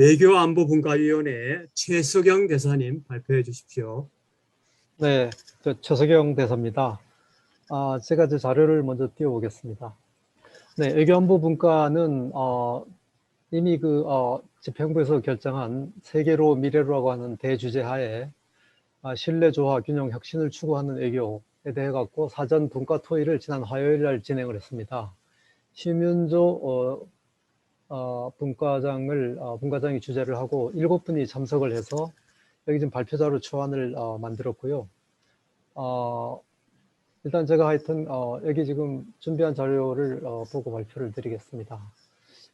외교안보분과위원회 최석영 대사님 발표해 주십시오. 네, 저 최석영 대사입니다. 아, 제가 제 자료를 먼저 띄워보겠습니다. 네, 외교안보 분과는 어, 이미 그 어, 집행부에서 결정한 세계로 미래로라고 하는 대주제 하에 아, 신뢰, 조화, 균형, 혁신을 추구하는 외교에 대해 갖고 사전 분과 토의를 지난 화요일 날 진행을 했습니다. 심윤조 어, 어, 분과장을 어, 분과장이 주재를 하고 일곱 분이 참석을 해서 여기 지금 발표자로 초안을 어, 만들었고요. 어, 일단 제가 하여튼 어, 여기 지금 준비한 자료를 어, 보고 발표를 드리겠습니다.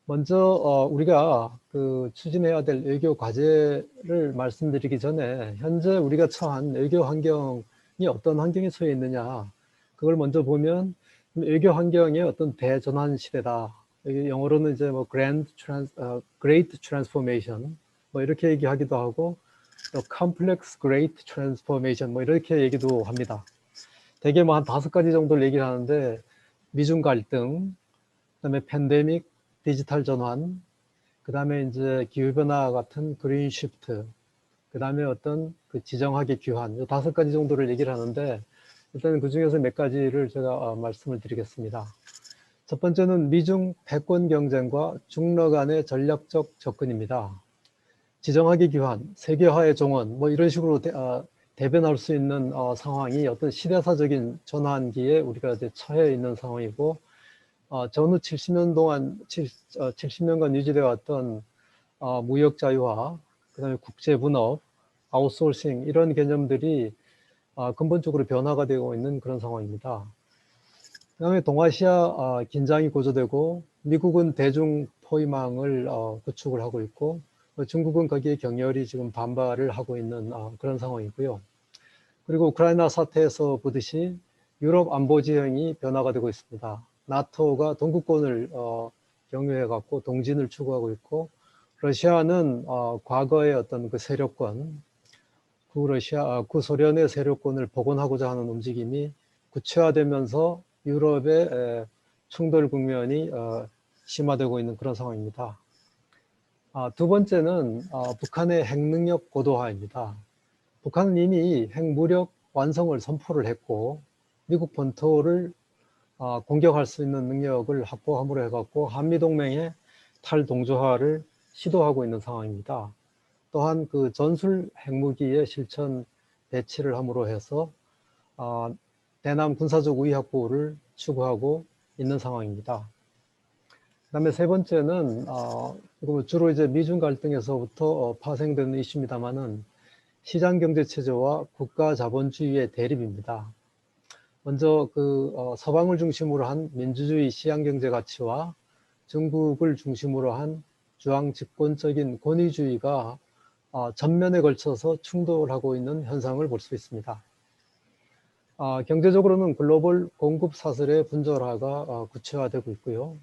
먼저 어, 우리가 그 추진해야 될 외교 과제를 말씀드리기 전에 현재 우리가 처한 외교 환경이 어떤 환경에 처해 있느냐 그걸 먼저 보면 외교 환경의 어떤 대전환 시대다. 영어로는 이제 뭐 grand trans, 어, great transformation 뭐 이렇게 얘기하기도 하고 또 complex great transformation 뭐 이렇게 얘기도 합니다. 대개 뭐 한 다섯 가지 정도를 얘기를 하는데 미중 갈등, 그다음에 팬데믹, 디지털 전환, 그다음에 이제 기후 변화 같은 그린 시프트, 그다음에 어떤 그 지정학의 귀환, 이 다섯 가지 정도를 얘기를 하는데 일단 그 중에서 몇 가지를 제가 어, 말씀을 드리겠습니다. 첫 번째는 미중 패권 경쟁과 중러 간의 전략적 접근입니다. 지정학의 귀환, 세계화의 종언, 뭐 이런 식으로 대, 어, 대변할 수 있는 어, 상황이 어떤 시대사적인 전환기에 우리가 이제 처해 있는 상황이고 어, 전후 70년 동안 70, 어, 70년간 유지되어 왔던 어, 무역 자유화, 그다음에 국제 분업, 아웃소싱 이런 개념들이 어, 근본적으로 변화가 되고 있는 그런 상황입니다. 그다음에 동아시아 어, 긴장이 고조되고 미국은 대중 포위망을 어, 구축을 하고 있고 어, 중국은 거기에 격렬히 지금 반발을 하고 있는 어, 그런 상황이고요. 그리고 우크라이나 사태에서 보듯이 유럽 안보 지형이 변화가 되고 있습니다. 나토가 동구권을 어, 경유해 갖고 동진을 추구하고 있고 러시아는 어, 과거의 어떤 그 세력권, 구러시아, 아, 구소련의 세력권을 복원하고자 하는 움직임이 구체화되면서 유럽의 에, 충돌 국면이 어, 심화되고 있는 그런 상황입니다. 아, 두 번째는 어, 북한의 핵능력 고도화입니다. 북한은 이미 핵무력 완성을 선포를 했고 미국 본토를 어, 공격할 수 있는 능력을 확보함으로 해갖고 한미동맹의 탈동조화를 시도하고 있는 상황입니다. 또한 그 전술 핵무기의 실천 배치를 함으로 해서 어, 대남 군사적 우위 확보를 추구하고 있는 상황입니다. 그다음에 세 번째는 어, 주로 이제 미중 갈등에서부터 어, 파생되는 이슈입니다만은 시장 경제 체제와 국가 자본주의의 대립입니다. 먼저 그 어, 서방을 중심으로 한 민주주의 시장 경제 가치와 중국을 중심으로 한 주황 집권적인 권위주의가 어, 전면에 걸쳐서 충돌하고 있는 현상을 볼 수 있습니다. 어, 경제적으로는 글로벌 공급 사슬의 분절화가 어, 구체화되고 있고요.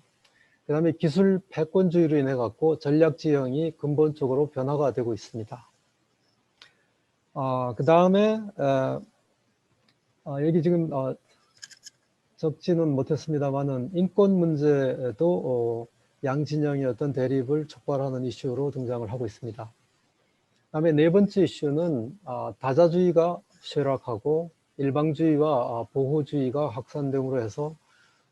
그 다음에 기술 패권주의로 인해 갖고 전략 지형이 근본적으로 변화가 되고 있습니다. 어, 그 다음에 어, 여기 지금 어, 적지는 못했습니다만은 인권 문제도 어, 양진영의 어떤 대립을 촉발하는 이슈로 등장을 하고 있습니다. 다음에 네 번째 이슈는 어, 다자주의가 쇠락하고 일방주의와 아, 보호주의가 확산됨으로 해서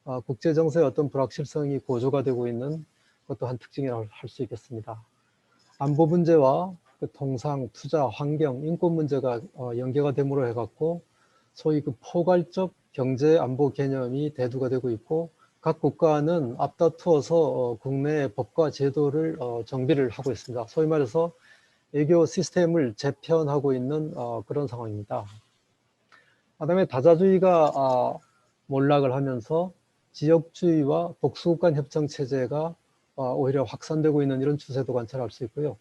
아, 국제 정세의 어떤 불확실성이 고조가 되고 있는 것도 한 특징이라고 할 수 있겠습니다. 안보 문제와 그 통상, 투자, 환경, 인권 문제가 어, 연계가 됨으로 해갖고 소위 그 포괄적 경제 안보 개념이 대두가 되고 있고 각 국가는 앞다투어서 어, 국내 법과 제도를 어, 정비를 하고 있습니다. 소위 말해서 외교 시스템을 재편하고 있는 그런 상황입니다. 그다음에 다자주의가 아, 몰락을 하면서 지역주의와 복수국 간 협정 체제가 아, 오히려 확산되고 있는 이런 추세도 관찰할 수 있고요.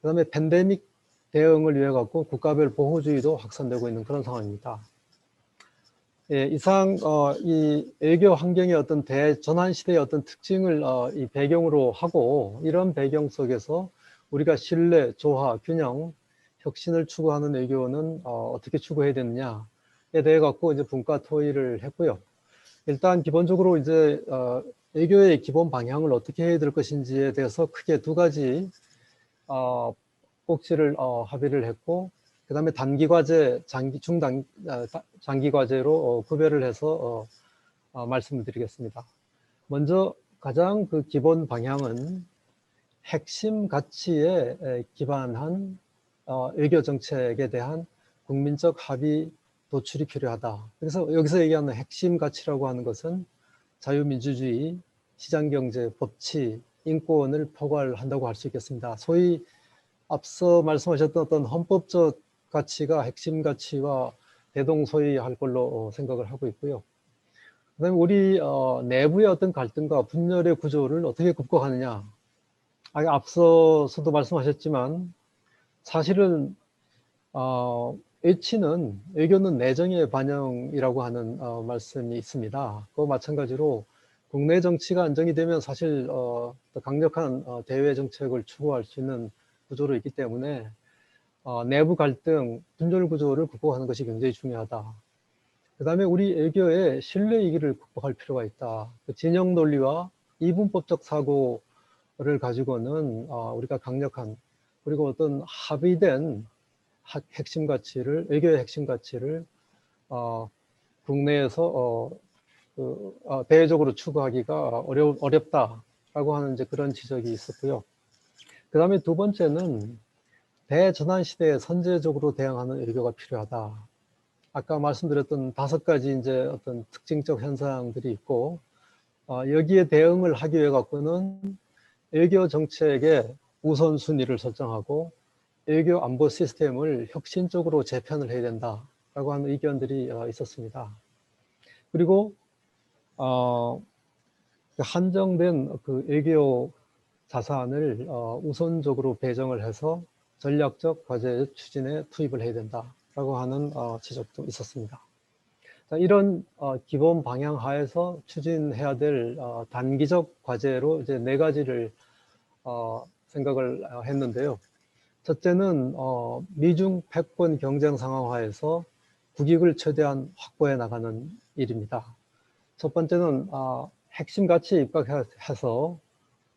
그다음에 팬데믹 대응을 위해 갖고 국가별 보호주의도 확산되고 있는 그런 상황입니다. 예, 이상 어, 이 외교 환경의 어떤 대전환 시대의 어떤 특징을 어, 이 배경으로 하고 이런 배경 속에서 우리가 신뢰, 조화, 균형, 혁신을 추구하는 외교는 어, 어떻게 추구해야 되느냐 에 대해 갖고 이제 분과 토의를 했고요. 일단 기본적으로 이제 어, 외교의 기본 방향을 어떻게 해야 될 것인지에 대해서 크게 두 가지 어, 꼭지를 어, 합의를 했고 그 다음에 단기 과제, 장기 중단 아, 다- 장기 과제로 어, 구별을 해서 어, 어, 말씀을 드리겠습니다. 먼저 가장 그 기본 방향은 핵심 가치에 에, 기반한 어, 외교 정책에 대한 국민적 합의 도출이 필요하다. 그래서 여기서 얘기하는 핵심 가치라고 하는 것은 자유민주주의, 시장경제, 법치, 인권을 포괄한다고 할 수 있겠습니다. 소위 앞서 말씀하셨던 어떤 헌법적 가치가 핵심 가치와 대동소이할 걸로 어, 생각을 하고 있고요. 그다음에 우리 어, 내부의 어떤 갈등과 분열의 구조를 어떻게 극복하느냐. 아, 앞서서도 말씀하셨지만 사실은 어, 외치는 외교는 내정의 반영이라고 하는 어, 말씀이 있습니다. 그와 마찬가지로 국내 정치가 안정이 되면 사실 어, 더 강력한 어, 대외 정책을 추구할 수 있는 구조로 있기 때문에 어, 내부 갈등, 분열 구조를 극복하는 것이 굉장히 중요하다. 그 다음에 우리 외교의 신뢰 위기를 극복할 필요가 있다. 그 진영 논리와 이분법적 사고를 가지고는 어, 우리가 강력한 그리고 어떤 합의된 하- 핵심 가치를 외교의 핵심 가치를 어, 국내에서 어, 그, 어, 대외적으로 추구하기가 어려, 어렵다라고 하는 이제 그런 지적이 있었고요. 그 다음에 두 번째는 대전환 시대에 선제적으로 대응하는 외교가 필요하다. 아까 말씀드렸던 다섯 가지 이제 어떤 특징적 현상들이 있고 어, 여기에 대응을 하기 위해 갖고는 외교 정책의 우선순위를 설정하고 외교 안보 시스템을 혁신적으로 재편을 해야 된다라고 하는 의견들이 어, 있었습니다. 그리고 어, 그 한정된 그 외교 자산을 어, 우선적으로 배정을 해서 전략적 과제 추진에 투입을 해야 된다라고 하는 어, 지적도 있었습니다. 자, 이런 어, 기본 방향 하에서 추진해야 될 어, 단기적 과제로 이제 네 가지를 어, 생각을 어, 했는데요. 첫째는 어, 미중 패권 경쟁 상황화에서 국익을 최대한 확보해 나가는 일입니다. 첫 번째는 아, 핵심 가치에 입각해서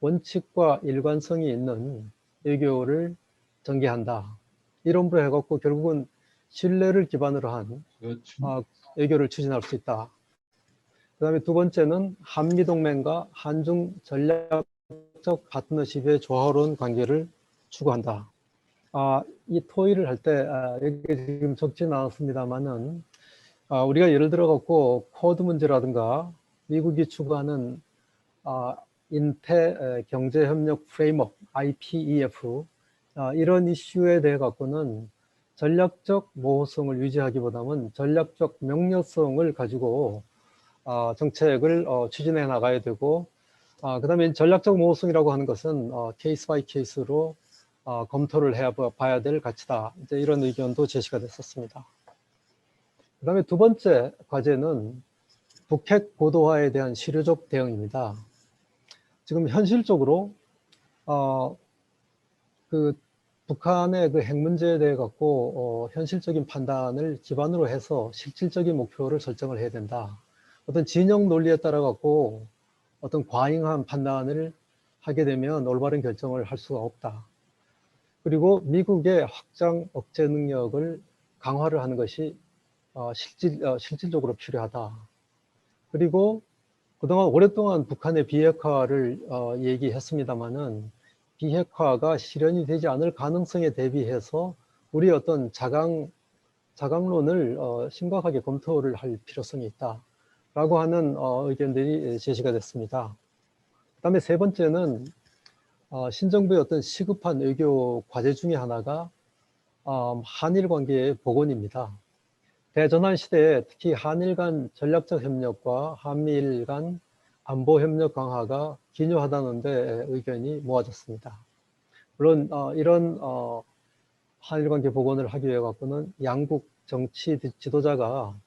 원칙과 일관성이 있는 외교를 전개한다. 이론부로 해갖고 결국은 신뢰를 기반으로 한 그렇죠. 아, 외교를 추진할 수 있다. 그 다음에 두 번째는 한미동맹과 한중 전략적 파트너십의 조화로운 관계를 추구한다. 아, 이 토의를 할 때, 아, 여기 지금 적진 않았습니다만은, 아, 우리가 예를 들어 갖고 코드 문제라든가 미국이 추구하는 아, 인태 에, 경제협력 프레임워크 IPEF 아, 이런 이슈에 대해 갖고는 전략적 모호성을 유지하기보다는 전략적 명료성을 가지고 어, 정책을 어, 추진해 나가야 되고 어, 그 다음에 전략적 모호성이라고 하는 것은 어, 케이스 바이 케이스로 어, 검토를 해야 봐- 봐야 될 가치다. 이제 이런 의견도 제시가 됐었습니다. 그 다음에 두 번째 과제는 북핵 고도화에 대한 실효적 대응입니다. 지금 현실적으로 어, 그 북한의 그 핵 문제에 대해 갖고 어, 현실적인 판단을 기반으로 해서 실질적인 목표를 설정을 해야 된다. 어떤 진영 논리에 따라 갖고 어떤 과잉한 판단을 하게 되면 올바른 결정을 할 수가 없다. 그리고 미국의 확장 억제 능력을 강화를 하는 것이 어, 실질, 어, 실질적으로 필요하다. 그리고 그동안 오랫동안 북한의 비핵화를 어, 얘기했습니다마는 비핵화가 실현이 되지 않을 가능성에 대비해서 우리 어떤 자강 자강론을 어, 심각하게 검토를 할 필요성이 있다 라고 하는 어, 의견들이 제시가 됐습니다. 그 다음에 세 번째는 어, 신정부의 어떤 시급한 외교 과제 중에 하나가 어, 한일 관계의 복원입니다. 대전환 시대에 특히 한일 간 전략적 협력과 한미일 간 안보 협력 강화가 기묘하다는 데 의견이 모아졌습니다. 물론 어, 이런 어, 한일 관계 복원을 하기 위해 갖고는 양국 정치 지도자가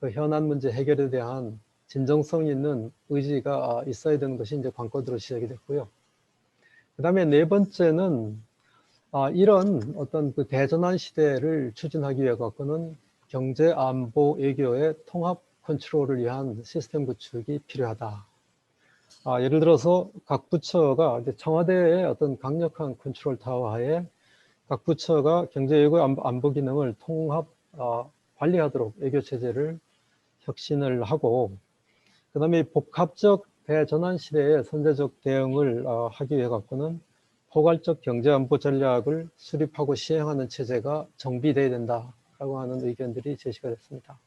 그 현안 문제 해결에 대한 진정성 있는 의지가 어, 있어야 되는 것이 이제 관건으로 시작이 됐고요. 그 다음에 네 번째는 아, 이런 어떤 그 대전환 시대를 추진하기 위해 갖고는 경제 안보 외교의 통합 컨트롤을 위한 시스템 구축이 필요하다. 아, 예를 들어서 각 부처가 이제 청와대의 어떤 강력한 컨트롤 타워 하에 각 부처가 경제 외교 안보, 안보 기능을 통합 어, 관리하도록 외교 체제를 혁신을 하고 그다음에 복합적 대전환 시대에 선제적 대응을 어, 하기 위해 갖고는 포괄적 경제 안보 전략을 수립하고 시행하는 체제가 정비돼야 된다라고 하는 의견들이 제시가 됐습니다.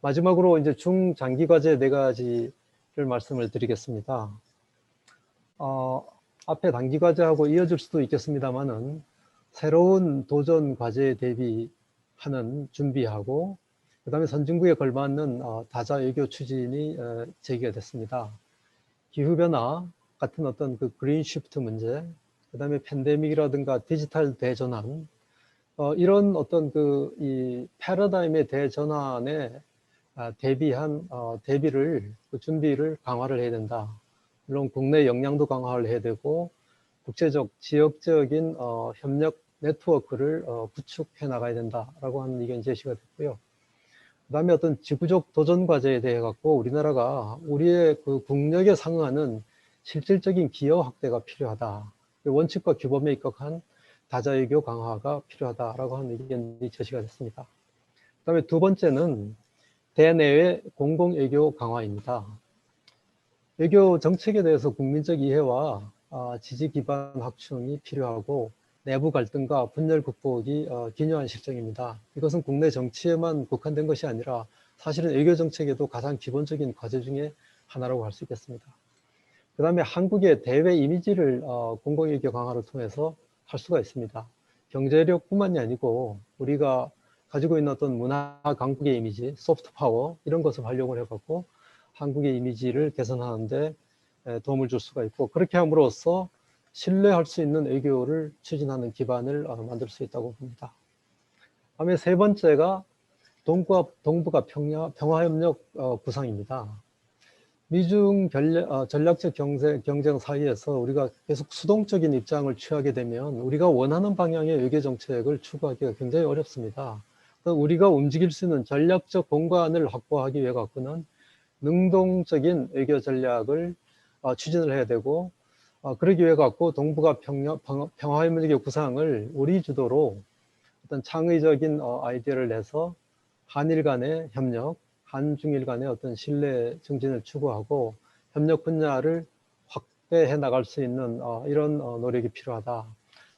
마지막으로 이제 중장기 과제 네 가지를 말씀을 드리겠습니다. 어, 앞에 단기 과제하고 이어질 수도 있겠습니다만은 새로운 도전 과제에 대비하는 준비하고 그 다음에 선진국에 걸맞는 어, 다자 외교 추진이 어, 제기가 됐습니다. 기후 변화 같은 어떤 그 그린 시프트 문제, 그 다음에 팬데믹이라든가 디지털 대전환 어, 이런 어떤 그 이 패러다임의 대전환에 아, 대비한 어, 대비를 그 준비를 강화를 해야 된다. 물론 국내 역량도 강화를 해야 되고 국제적 지역적인 어, 협력 네트워크를 어, 구축해 나가야 된다라고 하는 의견 제시가 됐고요. 그 다음에 어떤 지구적 도전 과제에 대해 갖고 우리나라가 우리의 그 국력에 상응하는 실질적인 기여 확대가 필요하다. 원칙과 규범에 입각한 다자외교 강화가 필요하다라고 하는 의견이 제시가 됐습니다. 그 다음에 두 번째는 대내외 공공외교 강화입니다. 외교 정책에 대해서 국민적 이해와 아, 지지 기반 확충이 필요하고 내부 갈등과 분열 극복이 어, 기묘한 실정입니다. 이것은 국내 정치에만 국한된 것이 아니라 사실은 외교 정책에도 가장 기본적인 과제 중에 하나라고 할 수 있겠습니다. 그 다음에 한국의 대외 이미지를 어, 공공외교 강화를 통해서 할 수가 있습니다. 경제력뿐만이 아니고 우리가 가지고 있는 어떤 문화 강국의 이미지, 소프트 파워 이런 것을 활용을 해갖고 한국의 이미지를 개선하는데 에, 도움을 줄 수가 있고 그렇게 함으로써 신뢰할 수 있는 외교를 추진하는 기반을 어, 만들 수 있다고 봅니다. 다음에 세 번째가 동북아, 동북아 평야, 평화협력 어, 구상입니다. 미중 어, 전략 적 경제, 경쟁 사이에서 우리가 계속 수동적인 입장을 취하게 되면 우리가 원하는 방향의 외교 정책을 추구하기가 굉장히 어렵습니다. 우리가 움직일 수 있는 전략적 공간을 확보하기 위해 갖고는 능동적인 외교 전략을 어, 추진을 해야 되고 어, 그러기 위해 갖고 동북아 평야, 평- 평화협력의 구상을 우리 주도로 어떤 창의적인 어, 아이디어를 내서 한일 간의 협력, 한중일 간의 어떤 신뢰 증진을 추구하고 협력 분야를 확대해 나갈 수 있는 어, 이런 어, 노력이 필요하다.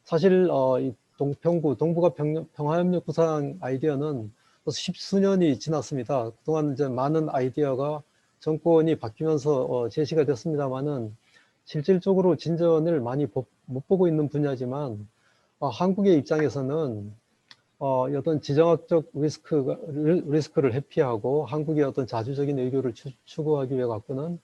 사실 어, 이 동평구 동북아 평, 평화협력 구상 아이디어는 십수년이 지났습니다. 그동안 이제 많은 아이디어가 정권이 바뀌면서 어, 제시가 됐습니다만은 실질적으로 진전을 많이 보- 못 보고 있는 분야지만 어, 한국의 입장에서는 어, 어떤 지정학적 리스크가, 리스크를 회피하고 한국의 어떤 자주적인 외교를 추, 추구하기 위해 갖고는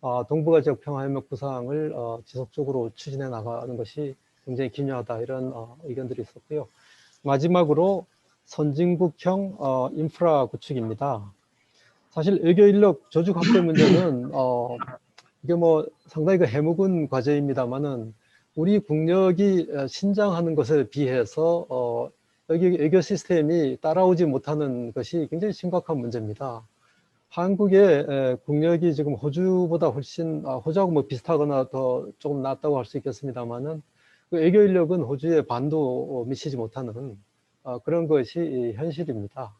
어, 동북아 지역 평화협력 구상을 어, 지속적으로 추진해 나가는 것이 굉장히 기묘하다 이런 어, 의견들이 있었고요. 마지막으로 선진국형 어, 인프라 구축입니다. 사실 외교 인력 조직 확대 문제는 어, 이게 뭐 상당히 그 해묵은 과제입니다만은 우리 국력이 어, 신장하는 것에 비해서 어, 여기 외교 시스템이 따라오지 못하는 것이 굉장히 심각한 문제입니다. 한국의 에, 국력이 지금 호주보다 훨씬 아, 호주하고 뭐 비슷하거나 더 조금 낫다고 할 수 있겠습니다만은 그 외교 인력은 호주의 반도 어, 미치지 못하는 어, 그런 것이 이 현실입니다.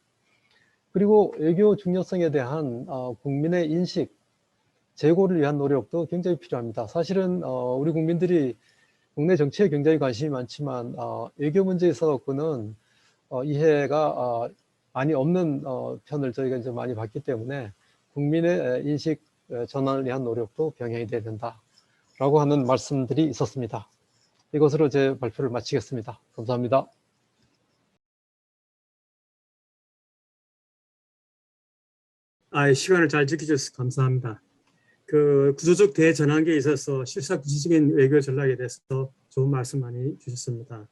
그리고 외교 중요성에 대한 어, 국민의 인식 제고를 위한 노력도 굉장히 필요합니다. 사실은 어, 우리 국민들이 국내 정치에 굉장히 관심이 많지만 어, 외교 문제에 있어서는 어, 이해가 어, 많이 없는 어, 편을 저희가 이제 많이 봤기 때문에 국민의 에, 인식 에, 전환을 위한 노력도 병행이 돼야 된다라고 하는 말씀들이 있었습니다. 이것으로 제 발표를 마치겠습니다. 감사합니다. 아, 시간을 잘 지켜주셔서 감사합니다. 그 구조적 대전환기에 있어서 실사 구체적인 외교 전략에 대해서 좋은 말씀 많이 주셨습니다.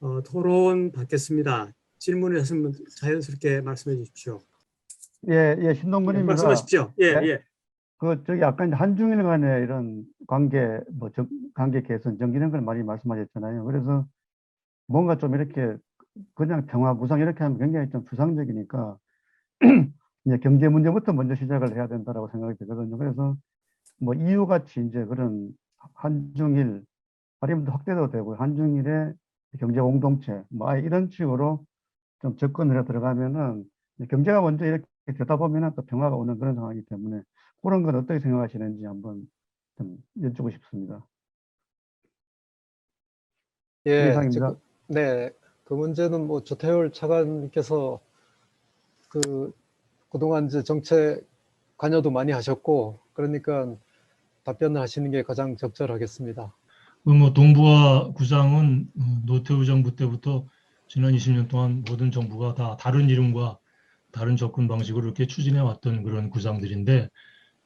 어, 토론 받겠습니다. 질문을 하시면 자연스럽게 말씀해 주십시오. 예, 예, 예, 신동근입니다. 말씀하십시오. 예, 네. 예. 그 저기 아까 이제 한중일 간의 이런 관계 뭐 정, 관계 개선, 정기는 걸 많이 말씀하셨잖아요. 그래서 뭔가 좀 이렇게 그냥 평화 구상 이렇게 하면 굉장히 좀 추상적이니까 이제 경제 문제부터 먼저 시작을 해야 된다라고 생각이 되거든요. 그래서 뭐 EU 같이 이제 그런 한중일 아니면 확대도 되고 한중일의 경제 공동체 뭐 이런 식으로 좀 접근을 해 들어가면은 경제가 먼저 이렇게 되다 보면은 또 평화가 오는 그런 상황이기 때문에 그런 건 어떻게 생각하시는지 한번 좀 여쭙고 싶습니다. 예, 이상입니다. 지금- 네, 그 문제는 뭐 조태열 차관께서 그 그동안 이제 정책 관여도 많이 하셨고 그러니까 답변을 하시는 게 가장 적절하겠습니다. 그뭐 동부와 구상은 어, 노태우 정부 때부터 지난 20년 동안 모든 정부가 다 다른 이름과 다른 접근 방식으로 이렇게 추진해 왔던 그런 구상들인데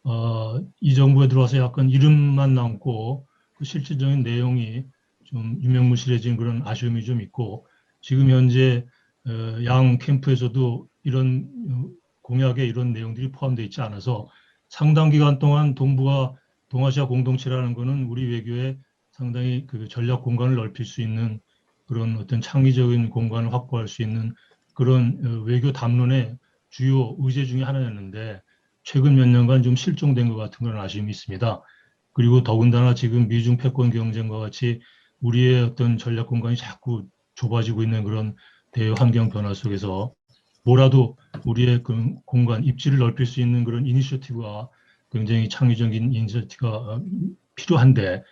어, 이 정부에 들어와서 약간 이름만 남고 그 실질적인 내용이 좀 유명무실해진 그런 아쉬움이 좀 있고 지금 현재 어, 양 캠프에서도 이런 어, 공약에 이런 내용들이 포함되어 있지 않아서 상당 기간 동안 동부가 동아시아 공동체라는 것은 우리 외교의 상당히 그 전략 공간을 넓힐 수 있는 그런 어떤 창의적인 공간을 확보할 수 있는 그런 어, 외교 담론의 주요 의제 중에 하나였는데 최근 몇 년간 좀 실종된 것 같은 그런 아쉬움이 있습니다. 그리고 더군다나 지금 미중 패권 경쟁과 같이 우리의 어떤 전략 공간이 자꾸 좁아지고 있는 그런 대외 환경 변화 속에서 뭐라도 우리의 그 공간 입지를 넓힐 수 있는 그런 이니셔티브가 굉장히 창의적인 이니셔티브가 어, 필요한데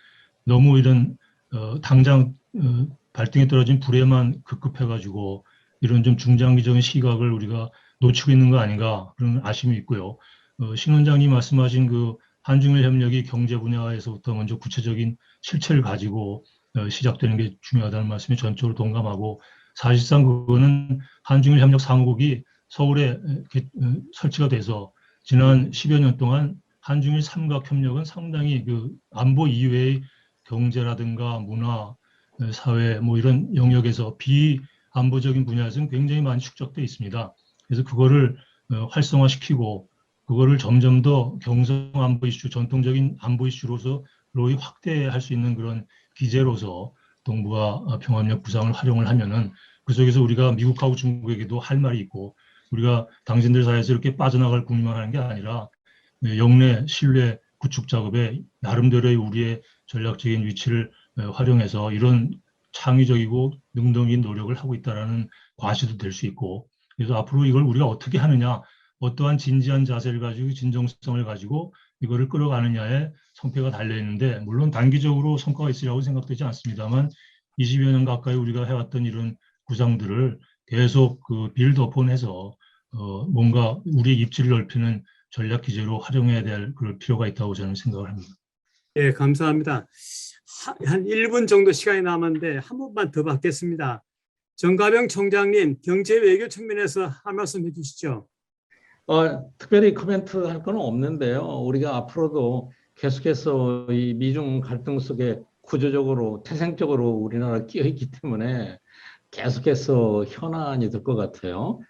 너무 이런 어, 당장 어, 발등에 떨어진 불에만 급급해가지고 이런 좀 중장기적인 시각을 우리가 놓치고 있는 거 아닌가 그런 아쉬움이 있고요. 어, 신 원장님 말씀하신 그 한중일 협력이 경제 분야에서부터 먼저 구체적인 실체를 가지고 어, 시작되는 게 중요하다는 말씀에 전적으로 동감하고 사실상 그거는 한중일 협력 사무국이 서울에 어, 설치가 돼서 지난 10여 년 동안 한중일 삼각 협력은 상당히 그 안보 이외의 경제라든가 문화, 어, 사회 뭐 이런 영역에서 비안보적인 분야에서는 굉장히 많이 축적돼 있습니다. 그래서 그거를 어, 활성화시키고 그거를 점점 더 경성 안보 이슈, 전통적인 안보 이슈로서 로이 확대할 수 있는 그런 기제로서 동부와 어, 평화협력 구상을 활용을 하면은 그 속에서 우리가 미국하고 중국에게도 할 말이 있고 우리가 당신들 사이에서 이렇게 빠져나갈 국리만 하는 게 아니라 네, 영내 신뢰 구축 작업에 나름대로의 우리의 전략적인 위치를 어, 활용해서 이런 창의적이고 능동적인 노력을 하고 있다라는 과시도 될 수 있고 그래서 앞으로 이걸 우리가 어떻게 하느냐 어떠한 진지한 자세를 가지고 진정성을 가지고 이거를 끌어가느냐에 성패가 달려 있는데 물론 단기적으로 성과가 있으리라고 생각되지 않습니다만 20여 년 가까이 우리가 해왔던 이런 구상들을 계속 그 빌드업온해서 어 뭔가 우리의 입지를 넓히는 전략 기제로 활용해야 될 그럴 필요가 있다고 저는 생각을 합니다. 예, 감사합니다. 하- 한 1분 정도 시간이 남았는데 한 번만 더 받겠습니다. 정가병 총장님, 경제 외교 측면에서 한 말씀 해주시죠. 어, 특별히 코멘트 할 건 없는데요. 우리가 앞으로도 계속해서 이 미중 갈등 속에 구조적으로 태생적으로 우리나라 끼어 있기 때문에 계속해서 현안이 될 것 같아요.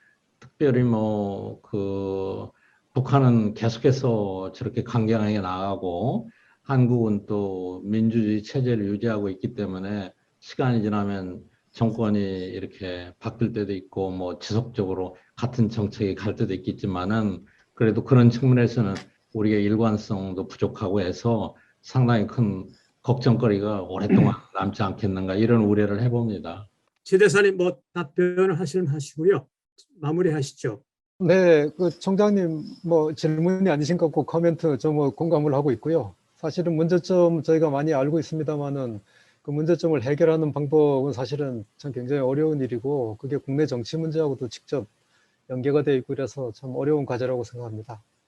특별히 뭐 그 북한은 계속해서 저렇게 강경하게 나가고 한국은 또 민주주의 체제를 유지하고 있기 때문에 시간이 지나면 정권이 이렇게 바뀔 때도 있고 뭐 지속적으로 같은 정책이 갈 때도 있겠지만은 그래도 그런 측면에서는 우리가 일관성도 부족하고 해서 상당히 큰 걱정거리가 오랫동안 남지 않겠는가 이런 우려를 해봅니다. 최 대사님 뭐 답변을 하시면 하시고요. 마무리하시죠. 네, 그 총장님 뭐 질문이 아니신 것 같고 코멘트 좀뭐 공감을 하고 있고요. 사실은 문제점 저희가 많이 알고 있습니다만은 그 문제점을 해결하는 방법은 사실은 참 굉장히 어려운 일이고 그게 국내 정치 문제하고도 직접 연계가 되어 있고 그래서 참 어려운 과제라고 생각합니다.